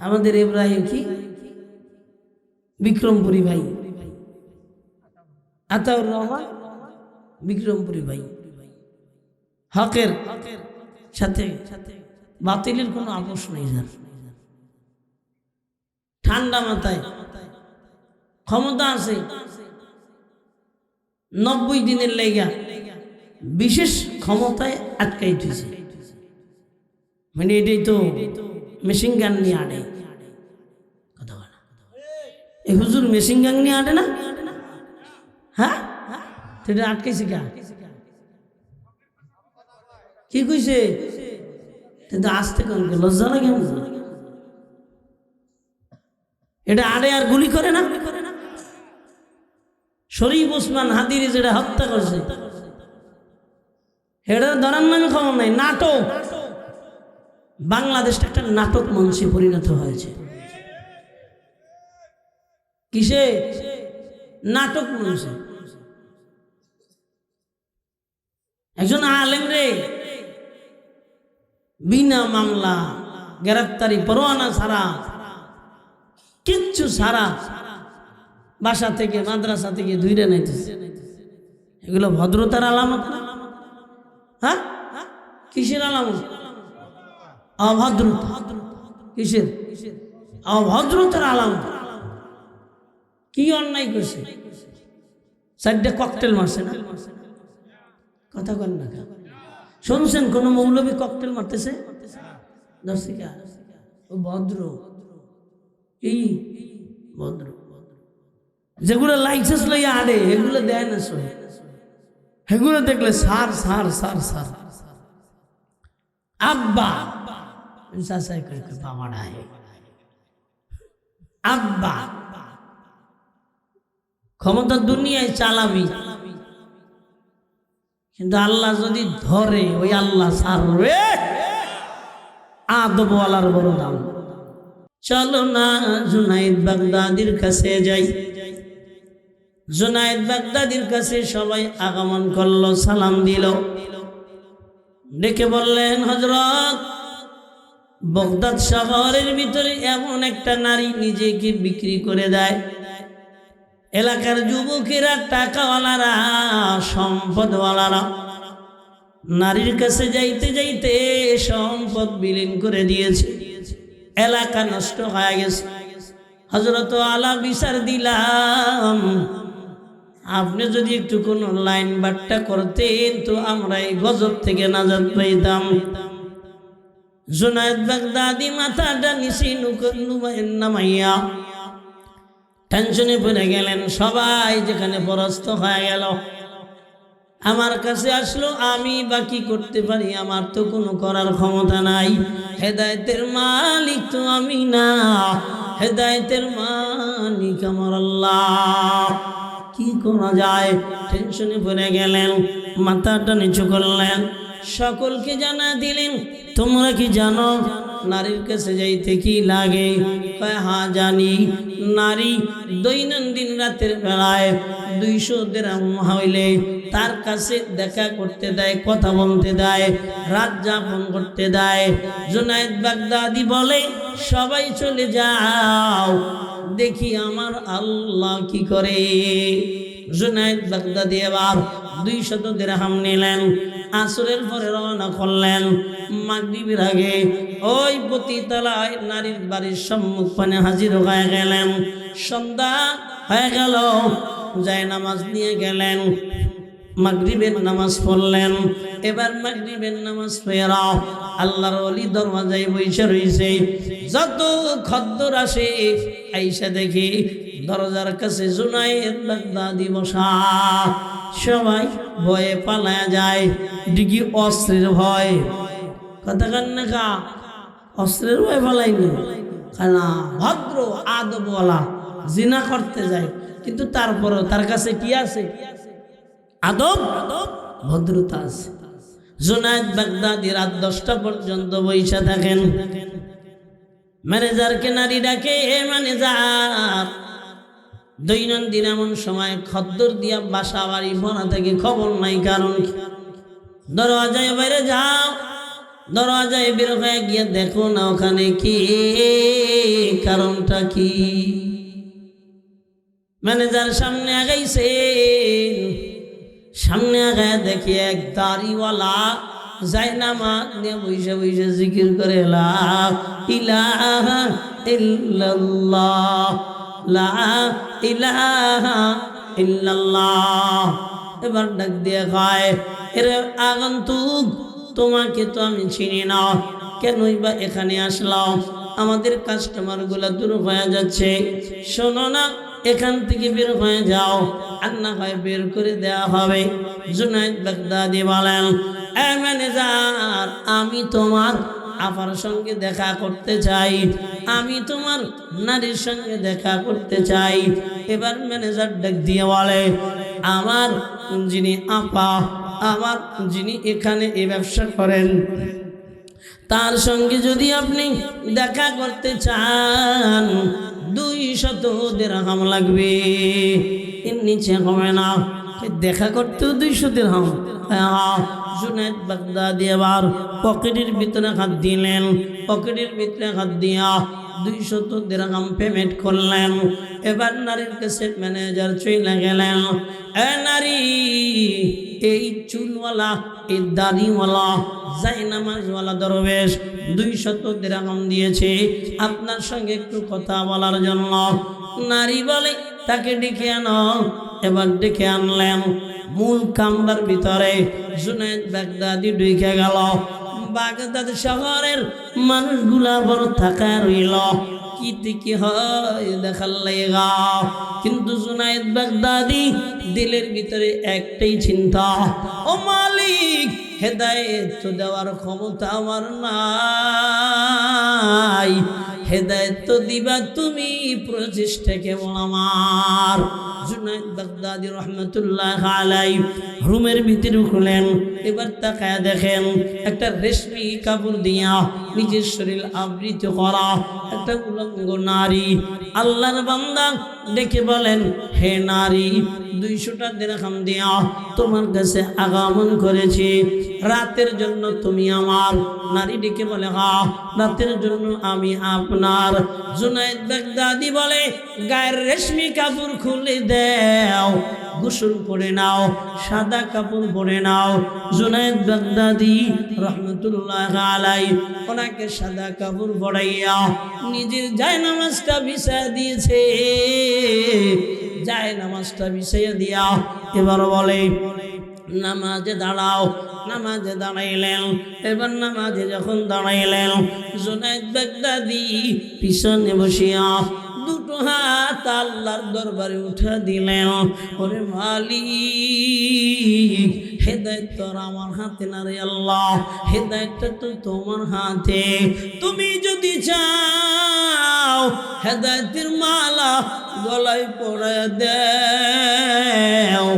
আমাদের ইব্রাহিম কি? বিক্রমপুরী ভাই। আতাউর রহমান বিক্রমপুরী ভাই। হকের সাথে বাতিলের কোনো আপোষ নেই যার ঠান্ডা মাথায় ক্ষমতা আছে। নব্বই দিনের লেগা বিশেষ ক্ষমতায় আটকাইতেছে। মানে এটাই তো মেশিন গান নিয়ে আনে। এই হুজুর মেশিন গান নিয়ে আটে না? হ্যাঁ? সেটা আটকাইছে কে? কইছে? কিন্তু আসতে কোন লজ্জা লাগে এটা আড়ে আর গুলি করে না? শরীফ ওসমান হাদির যেটা হত্যা করছে। এটা ধরার নামে খবর নাই, নাটক। বাংলাদেশটা একটা নাটক মঞ্চে পরিণত হয়েছে। কিসে? নাটক মঞ্চে। একজন আলেম রে। বিনা মামলা, গ্রেপ্তারি, পরোয়ানা সারা কিচ্ছু সারা বাসা থেকে, মাদ্রাসা থেকে ধুইরে নাইতেছে। এগুলো ভদ্রতার আলামত হ্যাঁ? কিসের আলামত? অভদ্রতা। কিসের? অভদ্রতার আলামত। কি অন্যায় করছে? চারটে ককটেল মারছে না? কথা কন না? শুনছেন, কোন মৌলবী ককটেল মারতেছে? দর্শিকা, ও ভদ্র। এই ভদ্র। যেগুলো লাইসেন্স লইয়া আড়ে, এগুলো দেয় না শোন এগুলো দেখলে সার সার সার সার। আব্বা, চাচাই করে আব্বা ক্ষমতা দুনিয়ায় চালাবি কিন্তু আল্লাহ যদি ধরে, ওই আল্লাহ সারবে আদবওয়ালার বড় দাম। চলো না, জুনাইদ বাগদাদির কাছে যাই। জুনাইদ বাগদাদির কাছে সবাই আগমন করল, সালাম দিল। ডেকে বললেন হজরত বগদাদ শহরের ভিতরে এমন একটা নারী নিজেকে বিক্রি করে দেয়। এলাকার যুবকেরা, টাকাওয়ালারা, সম্পদওয়ালারা, নারীর কাছে যাইতে যাইতে সম্পদ বিলীন করে দিয়েছে। এলাকা নষ্ট হয়ে গেছে। হজরত আলা বিচার দিলাম। আপনি যদি একটু কোনো লাইন বাট্টা করতেন তো আমরা এই গজব থেকে নাজাদ পাইতাম। জুনায়দ বাগদাদি মাথাটা নুমাইন নামাইয়া টেনশনে পড়ে গেলেন, সবাই যেখানে পরাস্ত হয়ে গেল। আমার কাছে আসলো, আমি বা কি করতে পারি? আমার তো কোনো করার ক্ষমতা নাই। হেদায়তের মালিক তো আমি না। হেদায়তের মালিক আমার আল্লাহ। কি করা যায়? টেনশনে পড়ে গেলেন, মাথাটা নিচু করলেন। সকলকে জানা দিলেন, তোমরা কি জানো? নারীর কাছে যাইতে কি লাগে? হ্যাঁ জানি। নারী দৈনন্দিন রাতের বেলায় দুইশো দেরাম হইলে তার কাছে দেখা করতে দেয়, কথা বলতে দেয়, রাত যাপন করতে দেয়। জুনায়দ বাগদাদি বলে, সবাই চলে যাও, দেখি আমার আল্লাহ কি করে। জুনায়দ বাগদাদি আবার দুই শত দেড়হাম নিলেন। আসরের পরে রওনা করলেন। মাগরিবের আগে ওই পতিতলায় নারীর বাড়ির সম্মুখ পানে হাজির হয়ে গেলেন। সন্ধ্যা হয়ে গেল যায় নামাজ নিয়ে গেলেন। মাগরিবের নামাজ পড়লেন। এবার মাগরিবের নামাজ ফেরা আল্লাহর অলি দরওয়াজায় বসে রয়েছে। যত খদ্দর আসে, আইসা দেখি দরজার কাছে জুনাইয়ের বাগদাদি বসা। সবাই ভয়ে পালায়া যায় ডিগি অস্ত্রের ভয়। কথা কান্না কা? অস্ত্রের ভয় পালাইনি খানা ভদ্র, আদবওয়ালা, জিনা করতে যায়, কিন্তু তারপরও তার কাছে কি আছে? আদব? আদব ভদ্রতা আছে। জোনায়দ বাগদাদি রাত দশটা পর্যন্ত বৈশা থাকেন। ম্যানেজারকে নারী ডাকে ম্যানেজার দৈনন্দিন এমন সময় খদ্দর দিয়া বাসা বাড়ি ভরা থেকে খবর নাই, কারণ দরওয়াজায় বাইরে যাও দরজায় বের হয়ে গিয়ে দেখো না ওখানে কি, কারণটা কি? ম্যানেজার সামনে আগাইছে, সামনে আগায় দেখি এক দাড়িওয়ালা যাই নামা নিয়ে বসে বসে জিকির করে ইলাহা ইল্লাল্লাহ। লা এবার ডাক দিয়ে খায় এর আগন্তুক, তোমাকে তো আমি চিনি না। কেনই বা এখানে আসলাম? আমাদের কাস্টমারগুলা দূর হয়ে যাচ্ছে। শোনো না, এখান থেকে বের হয়ে যাও। আর না হয় বের করে দেওয়া হবে। জুনাইদ বাগদাদি বলেন, "এ ম্যানেজার, আমি তোমার আপার সঙ্গে দেখা করতে চাই। আমি তোমার নারীর সঙ্গে দেখা করতে চাই। এবার ম্যানেজার ডাক দিয়ে বলে, আমার যিনি আপা, আমার যিনি এখানে এ ব্যবসা করেন, তার সঙ্গে যদি আপনি দেখা করতে চান, দুই শত দেড়হাম লাগবে। এর নিচে হবে না। দেখা করতেও দুইশো দেড়হাম। হ্যাঁ। জুনায়দ বাগদাদি আবার পকেটের ভিতরে হাত দিলেন। পকেটের ভিতরে হাত দিয়া দুইশত দেড়হাম পেমেন্ট করলেন। এবার নারীর কাছে ম্যানেজার চলে গেলেন। এ নারী, এই চুলওয়ালা, এই দাড়িওয়ালা যাই নামাজওয়ালা দরবেশ দুই শত দেরাম দিয়েছে। আপনার সঙ্গে একটু কথা বলার জন্য। নারী বলে, তাকে ডেকে আনো। এবার ডেকে আনলেন। মূল কামরার ভিতরে জুনাইদ বাগদাদি ঢুকে গেল। বাগদাদ শহরের মানুষগুলা বড় থাকা রইল। কি থেকে হয় দেখার লেগা কিন্তু জুনাইদ বাগদাদি দিলের ভিতরে একটাই চিন্তা, ও মালিক, হেদায়েত তো দেওয়ার ক্ষমতা আমার নাই। হেদায়েত দিবা তুমি, প্রচেষ্টা কেমন আমার। জুনাইদ আলাই রুমের ভিতরে এবার একটা রেশমি কাপড় দিয়া নিজের শরীর আবৃত করা, একটা উলঙ্গ নারী। আল্লাহর বান্দা ডেকে বলেন হে নারী, দুইশোটা দেরাখাম দিয়া তোমার কাছে আগমন করেছি। রাতের জন্য তুমি আমার নারী ডেকে বলে, হা, রাতের জন্য আমি আপনার বাগদাদি বলে, গায়ের রেশমি কাপড় খুলে দেও, গোসল করে নাও, সাদা কাপড় পরে নাও। জুনাইদ বাগদাদি রহমতুল্লাহ আলাই ওনাকে সাদা কাপড় পরাইয়া নিজের যায় নামাজটা বিছা দিয়েছে। যায়, নামাজটা বিষয়ে দিয়া এবার বলে, নামাজে দাঁড়াও, নামাজে দাঁড়াইলেন। এবার নামাজে যখন দাঁড়াইলেন বেগ বাগদাদি পিছনে বসিয়া দুটো হাত আল্লাহর দরবারে উঠে দিলেন। ওরে মালিক হেদায়ত আমার হাতে না রে আল্লাহ। হেদায়তটা তো তোমার হাতে। তুমি যদি চাও, হেদায়তের মালা গলায় পড়ে দেও।